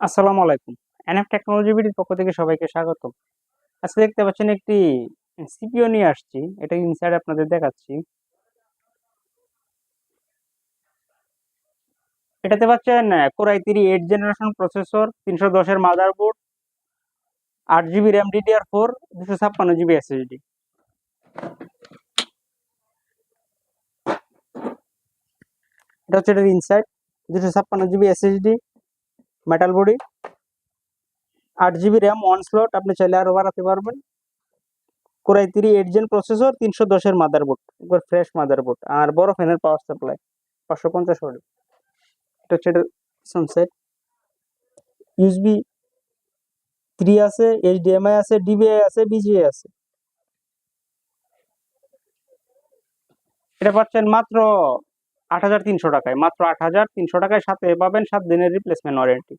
আসসালামু আলাইকুম। NF technology বিডির পক্ষ থেকে সবাইকে স্বাগত আজকে দেখতে পাচ্ছেন একটি সিপিও নিয়ে আসছি। এটা ইনসাইড আপনাদের দেখাচ্ছি। এটাতে পাচ্ছেন core i three eight generation processor তিনশো দশের মাদারবোর্ড আট জিবি র্যাম ডিডিআর ফোর দুশো ছাপ্পান্ন জিবি এসএসডি এটা হচ্ছে এটার ইনসাইড দুশো ছাপ্পান্ন জিবি এসএসডি মেটাল বডি আট জিবি র্যাম ওয়ান স্লট আপনি চাইলে আরও বাড়াতে পারবেন। Core i three eight gen processor তিনশো দশের মাদারবোর্ড একবার ফ্রেশ মাদারবোর্ড আর বড় ফ্যানের পাওয়ার সাপ্লাই পাঁচশো পঞ্চাশ ওয়াট এটা হচ্ছে এটা সানসেট ইউএসবি থ্রি আছে এইচডিএমআই আছে ডিবিআই আছে বিজিআই আছে। এটা পাচ্ছেন মাত্র আট হাজার তিনশো টাকায়। মাত্র আট হাজার তিনশো টাকায় সাথে পাবেন সাত দিনের রিপ্লেসমেন্ট ওয়ারেন্টি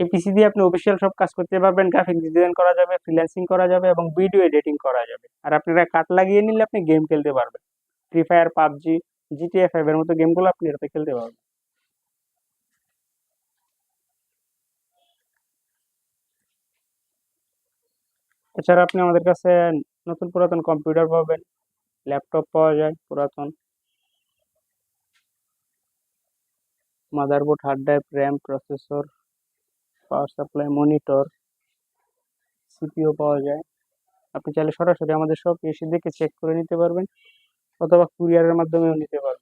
এই পিসি দিয়ে আপনি অফিসিয়াল সব কাজ করতে পারবেন। গ্রাফিক ডিজাইন করা যাবে ফ্রিল্যান্সিং করা যাবে এবং ভিডিও এডিটিং করা যাবে। আর আপনারা কাট লাগিয়ে নিলে আপনি গেম খেলতে পারবেন। Free fire PUBG GTA five এর মতো গেমগুলো আপনি এটাতে খেলতে পারবেন। এছাড়া আপনি আমাদের কাছে নতুন পুরাতন কম্পিউটার পাবেন ল্যাপটপ পাওয়া যায় পুরাতন। Motherboard hard drive RAM processor power supply monitor CPU পাওয়া যায়। আপনি চাইলে সরাসরি আমাদের সব এসে দেখে চেক করে নিতে পারবেন, অথবা কুরিয়ারের মাধ্যমেও নিতে পারবেন।